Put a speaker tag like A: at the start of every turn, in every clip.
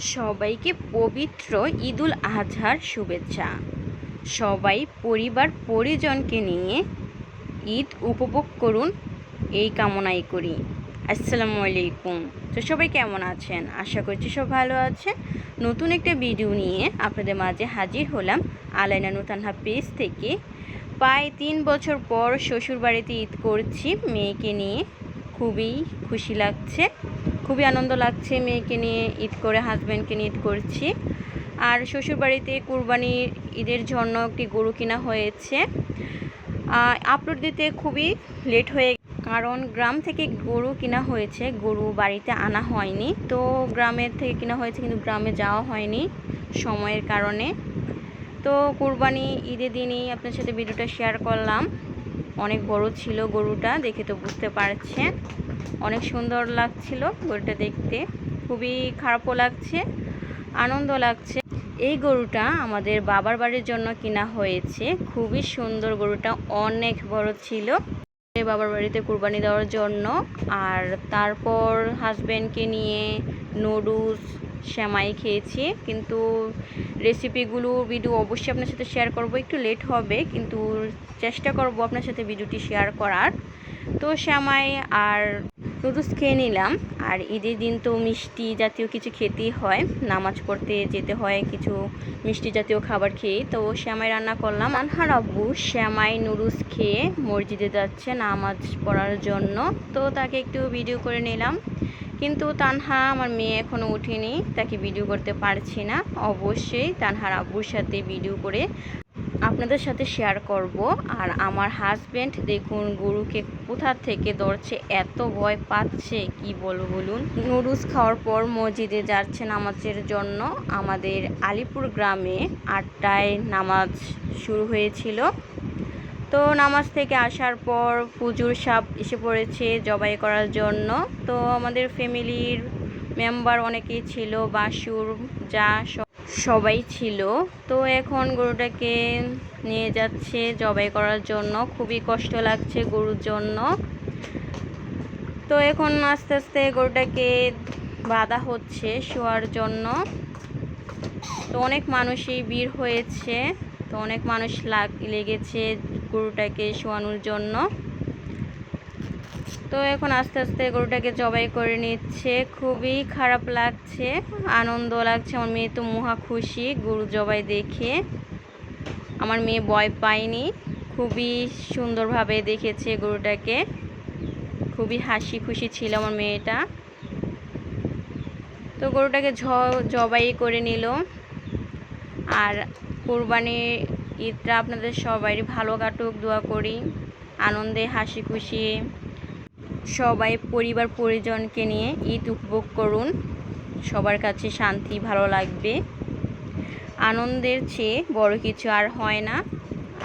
A: সবাইকে পবিত্র ঈদুল আজহার শুভেচ্ছা। সবাই পরিবার পরিজনকে নিয়ে ঈদ উপভোগ করুন। এই কামনাই করি। আসসালামু আলাইকুম। তো সবাই কেমন আছেন? আশা করছি সব ভালো আছেন নতুন একটা ভিডিও নিয়ে আপনাদের মাঝে হাজির হলাম আলাইনা নুতানহা পেজ থেকে। প্রায় তিন বছর পর শ্বশুরবাড়িতে ঈদ করছি মেয়েকে নিয়ে। খুবই খুশি লাগছে। খুবই আনন্দ লাগছে মেয়েকে নিয়ে ঈদ করে হাজব্যান্ডকে নিয়ে ঈদ করছি। আর শ্বশুরবাড়িতে কুরবানির ঈদের জন্য একটি গরু কেনা হয়েছে। আপলোড দিতে খুবই লেট হয়ে কারণ গ্রাম থেকে গরু কেনা হয়েছে, গরু বাড়িতে আনা হয়নি। তো গ্রামের থেকে কেনা হয়েছে, কিন্তু গ্রামে যাওয়া হয়নি সময়ের কারণে। তো কুরবানি ঈদের দিনই আপনার সাথে ভিডিওটা শেয়ার করলাম। অনেক বড় ছিল গরুটা, দেখে তো বুঝতে পারছেন। অনেক সুন্দর লাগছিল গরুটা দেখতে। খুবই খারাপও লাগছে আনন্দ লাগছে। এই গরুটা আমাদের বাবার বাড়ির জন্য কিনা হয়েছে। খুবই সুন্দর গরুটা, অনেক বড় ছিল। বাবার বাড়িতে কুরবানি দেওয়ার জন্য, আর তারপর হাজব্যান্ডকে নিয়ে নুডলস শ্যামাই খেয়েছি, কিন্তু রেসিপিগুলো ভিডিও অবশ্যই আপনার সাথে শেয়ার করব। একটু লেট হবে, কিন্তু চেষ্টা করব আপনার সাথে ভিডিওটি শেয়ার করার। তো শ্যামাই আর নুডলস খেয়ে নিলাম। আর ঈদের দিন তো মিষ্টি জাতীয় কিছু খেতেই হয়। নামাজ পড়তে যেতে হয় কিছু মিষ্টি জাতীয় খাবার খেয়ে তো শ্যামাই রান্না করলাম। আনহার আব্বু শ্যামাই নুডলস খেয়ে মসজিদে যাচ্ছে নামাজ পড়ার জন্য। তো তাকে একটু ভিডিও করে নিলাম। কিন্তু তানহা আমার মেয়ে এখনও উঠেনি, তাকে ভিডিও করতে পারছি না। অবশ্যই তানহার আব্বুর সাথে ভিডিও করে আপনাদের সাথে শেয়ার করব। আর আমার হাজব্যান্ড দেখুন, গরুকে কোথা থেকে ধরছে, এত ভয় পাচ্ছে, কি বলব বলুন? নুডলস খাওয়ার পর মসজিদে যাচ্ছে নামাজের জন্য। আমাদের আলিপুর গ্রামে আটটায় নামাজ শুরু হয়েছিল। তো নামাজ থেকে আসার পর পুজোর সাপ এসে পড়েছে জবাই করার জন্য। তো আমাদের ফ্যামিলির মেম্বার অনেকেই ছিল, বাসুর, যা সবাই ছিল। তো এখন গরুটাকে নিয়ে যাচ্ছে জবাই করার জন্য। খুবই কষ্ট লাগছে গরুর জন্য। তো এখন আস্তে আস্তে গরুটাকে বাঁধা হচ্ছে শোয়ার জন্য। তো অনেক মানুষই ভিড় হয়েছে। তো অনেক মানুষ লাগ, লেগেছে গরুটাকে শোয়ানোর জন্য। তো এখন আস্তে আস্তে গরুটাকে জবাই করে নিচ্ছে। খুবই খারাপ লাগছে, আনন্দ লাগছে। আমার মেয়ে তো মহা খুশি গরু জবাই দেখে। আমার মেয়ে ভয় পায়নি, খুবই সুন্দরভাবে দেখেছে গরুটাকে। খুবই হাসি খুশি ছিল আমার মেয়েটা। তো গরুটাকে জবাই করে নিল। আর কোরবানির ঈদটা আপনাদের সবাই ভালো কাটুক, দোয়া করি। আনন্দে, হাসি খুশি সবাই পরিবার, পরিজনকে নিয়ে ঈদ উপভোগ করুন। সবার কাছে শান্তি, ভালো লাগবে। আনন্দের চেয়ে বড় কিছু আর হয় না।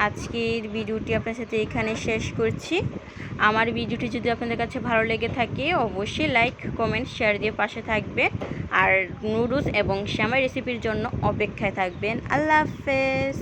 A: আজকের ভিডিওটি আপনার সাথে এখানে শেষ করছি। আমার ভিডিওটি যদি আপনাদের কাছে ভালো লেগে থাকে, অবশ্যই লাইক, কমেন্ট, শেয়ার দিয়ে পাশে থাকবেন। আর নুডলস এবং শ্যামাই রেসিপির জন্য অপেক্ষায় থাকবেন। আল্লাহ হাফেজ।